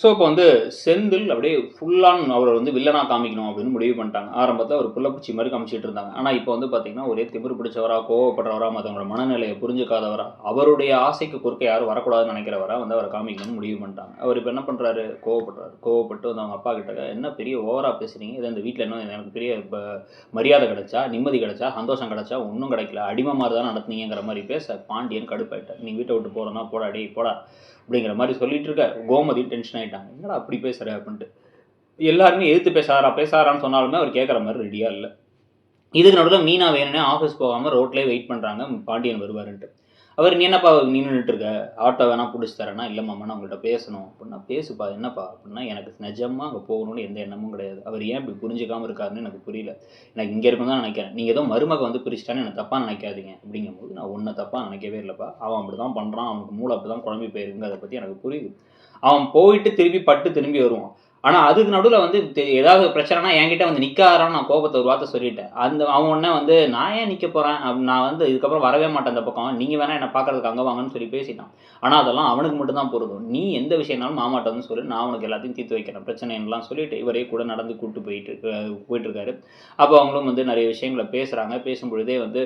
So இப்போ வந்து செந்தில் அப்படியே ஃபுல்லான் அவரை வந்து வில்லனா காமிக்கணும் அப்படின்னு முடிவு பண்ணிட்டாங்க. ஆரம்பத்தில் அவர் புள்ளப்பூச்சி மாதிரி காமிச்சிட்டு இருந்தாங்க. ஆனால் இப்போ வந்து பார்த்தீங்கன்னா ஒரே திமிர் பிடிச்சவரா கோவப்படுறவரா மற்றவங்களோட மனநிலையை புரிஞ்சுக்காதவரா அவருடைய ஆசைக்கு குறுக்க யாரும் வரக்கூடாதுன்னு நினைக்கிறவரா வந்து அவரை காமிக்கணும்னு முடிவு பண்ணிட்டாங்க. அவர் இப்போ என்ன பண்ணுறாரு கோவப்படுறாரு. கோவப்பட்டு வந்து அவங்க அப்பா கிட்ட என்ன பெரிய ஓவராக பேசுகிறீங்க இதை இந்த வீட்டில் என்ன எனக்கு பெரிய இப்போ மரியாதை கிடைச்சா நிம்மதி கிடைச்சா சந்தோஷம் கிடைச்சா ஒன்றும் கிடைக்கல அடிமை மாதிரி தான் நடத்துனீங்கிற மாதிரி பேச பாண்டியன் கடுப்பாயிட்டார். நீ வீட்டை விட்டு போகிறோன்னா போடா அடி போடா அப்படிங்கிற மாதிரி சொல்லிட்டு இருக்க கோமதி டென்ஷன் ஆகிட்டாங்க என்னடா அப்படி பேசுகிற அப்படின்ட்டு எல்லாருமே எதிர்த்து பேசாரா? பேசாரான்னு சொன்னாலுமே அவர் கேட்குற மாதிரி ரெடியா இல்லை. இதுக்கு நடுவில் மீனா வேணும்னே ஆஃபீஸ் போகாமல் ரோட்லேயே வெயிட் பண்ணுறாங்க பாண்டியன் வருவாருன்ட்டு. அவர் நீ என்னப்பா நின்றுட்டு இருக்க ஆட்டோ வேணால் பிடிச்சி தரேன்னா இல்லை மாமா நான் உங்கள்கிட்ட பேசணும். அப்படின்னா பேசுப்பா என்னப்பா? அப்படின்னா எனக்கு நிஜமாக அங்கே போகணும்னு எந்த எண்ணமும் கிடையாது. அவர் ஏன் இப்படி புரிஞ்சுக்காமல் இருக்காருன்னு எனக்கு புரியல. எனக்கு இங்கே இருக்கும் தான் நினைக்கிறேன். நீங்கள் ஏதோ மருமக வந்து பிரிச்சிட்டான்னு எனக்கு தப்பாக நினைக்காதீங்க. அப்படிங்கும்போது நான் ஒன்றை தப்பாக நினைக்கவே இல்லைப்பா. அவன் அப்படி தான் பண்ணுறான் அவனுக்கு மூளை அப்படி தான் குழம்பி போயிருங்க அதை பற்றி எனக்கு புரியுது. அவன் போயிட்டு திருப்பி பட்டு திரும்பி வருவான். ஆனால் அதுக்கு நடுவில் வந்து ஏதாவது பிரச்சனைனா என்கிட்ட வந்து நிற்காரான்னு நான் கோபத்தை ஒரு வார்த்தை சொல்லிட்டேன். அந்த அவன் உடனே வந்து நான் ஏன் நிற்க போகிறேன் நான் வந்து இதுக்கப்புறம் வரவே மாட்டேன் அந்த பக்கம். நீங்கள் வேணால் என்னை பார்க்குறதுக்கு அங்கே வாங்கன்னு சொல்லி பேசிட்டான். ஆனால் அதெல்லாம் அவனுக்கு மட்டும்தான் பொருந்தும். நீ எந்த விஷயம்னாலும் மாமாட்டம்னு சொல்லி. நான் உனக்கு எல்லாத்தையும் தீர்த்து வைக்கிறேன். பிரச்சனைலாம் சொல்லிட்டு இவரே கூட நடந்து கூட்டு போயிட்டு போயிட்டுருக்காரு. அப்போ அவங்களும் வந்து நிறைய விஷயங்களை பேசுகிறாங்க பேசும்பொழுதே வந்து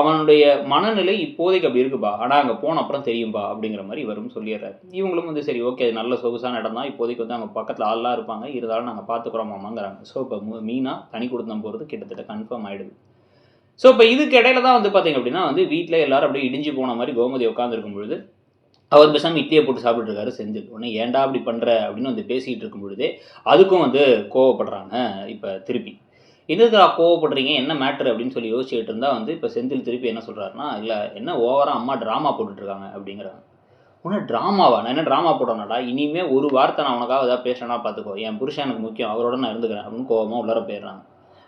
அவனுடைய மனநிலை இப்போதைக்கு அப்படி இருக்குப்பா. ஆனால் அங்கே போன அப்புறம் தெரியும்பா அப்படிங்கிற மாதிரி இவரும் சொல்லிடுறாரு. இவங்களும் வந்து சரி ஓகே. நல்ல சொகுசான இடம் தான். இப்போதைக்கு வந்து அங்கே பக்கத்தில் ஆள்லாம் இருப்பாங்க. இருந்தாலும் நாங்கள் பார்த்துக்குறோமாமாங்கிறாங்க ஸோ இப்போ மீனாக தனி கொடுத்தம் போகிறது கிட்டத்தட்ட கன்ஃபார்ம் ஆகிடுது ஸோ இப்போ இதுக்கு இடையில தான் வந்து பார்த்தீங்க அப்படின்னா வந்து வீட்டில் எல்லாரும் அப்படியே இடிஞ்சு போன மாதிரி கோமதி உட்காந்துருக்கும் பொழுது அவர் பேசாமல் இட்லியை போட்டு சாப்பிட்டுருக்காரு செஞ்சு உடனே ஏன்டா அப்படி பண்ணுற அப்படின்னு வந்து பேசிகிட்டு இருக்கும் பொழுதே அதுக்கும் வந்து கோவப்படுறாங்க இப்போ திருப்பி. எதுக்குடா கோவப்படுறீங்க? என்ன மேட்ரு அப்படின்னு சொல்லி யோசிச்சுட்டு இருந்தால் வந்து இப்போ செந்தில் திருப்பி என்ன சொல்கிறாருன்னா இல்லை என்ன ஓவராக அம்மா ட்ராமா போட்டுட்ருக்காங்க அப்படிங்கிறாங்க. உன்ன ட்ராமாவா நான் என்ன ட்ராமா போட்டோம்னாடா இனிமேல் ஒரு வார்த்தை நான் உனக்காக ஏதாவது பேசுறேன்னா பார்த்துக்கோ என் புருஷன் எனக்கு முக்கியம். அவரோட நான் இருந்துக்கிறேன் அப்படின்னு கோவமாக உள்ளர போயிடுறாங்க.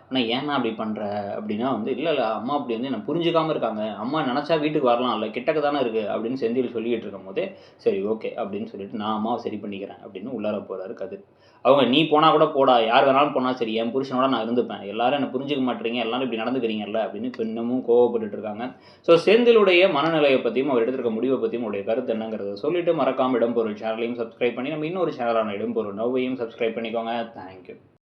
ஆனால் ஏன்னா அப்படி பண்ணுற அப்படின்னா வந்து இல்லை இல்லை அம்மா அப்படி வந்து என்னை புரிஞ்சுக்காமல் இருக்காங்க. அம்மா நினச்சா வீட்டுக்கு வரலாம் இல்லை கிட்டக்க தானே இருக்குது அப்படின்னு செந்தில் சொல்லிக்கிட்டு இருக்கும் போதே சரி ஓகே அப்படின்னு சொல்லிட்டு நான் அம்மாவை சரி பண்ணிக்கிறேன் அப்படின்னு உள்ளார போகிறாரு கதிர். அவங்க நீ போனால் கூட போடா யார் வேணாலும் போனால் சரி என் புருஷனோட நான் இருந்துப்பேன். எல்லாரும் என்னை புரிஞ்சுக்க மாட்டேறீங்க எல்லாரும் இப்படி நடந்துக்கிறீங்கல்ல அப்படின்னு இன்னமும் கோவப்பட்டுட்டு இருக்காங்க. ஸோ செந்திலுடைய மனநிலையை பற்றியும் அவர் எடுத்திருக்க முடிவை பற்றியும் உடைய கருத்து என்னங்கிறத சொல்லிட்டு மறக்காம இடம்பொருள் சேனலையும் சப்ஸ்கிரைப் பண்ணி நம்ம இன்னொரு சேனலான இடம்பொருள் நவ்வையும் சப்ஸ்கிரைப் பண்ணிக்கோங்க. தேங்க்யூ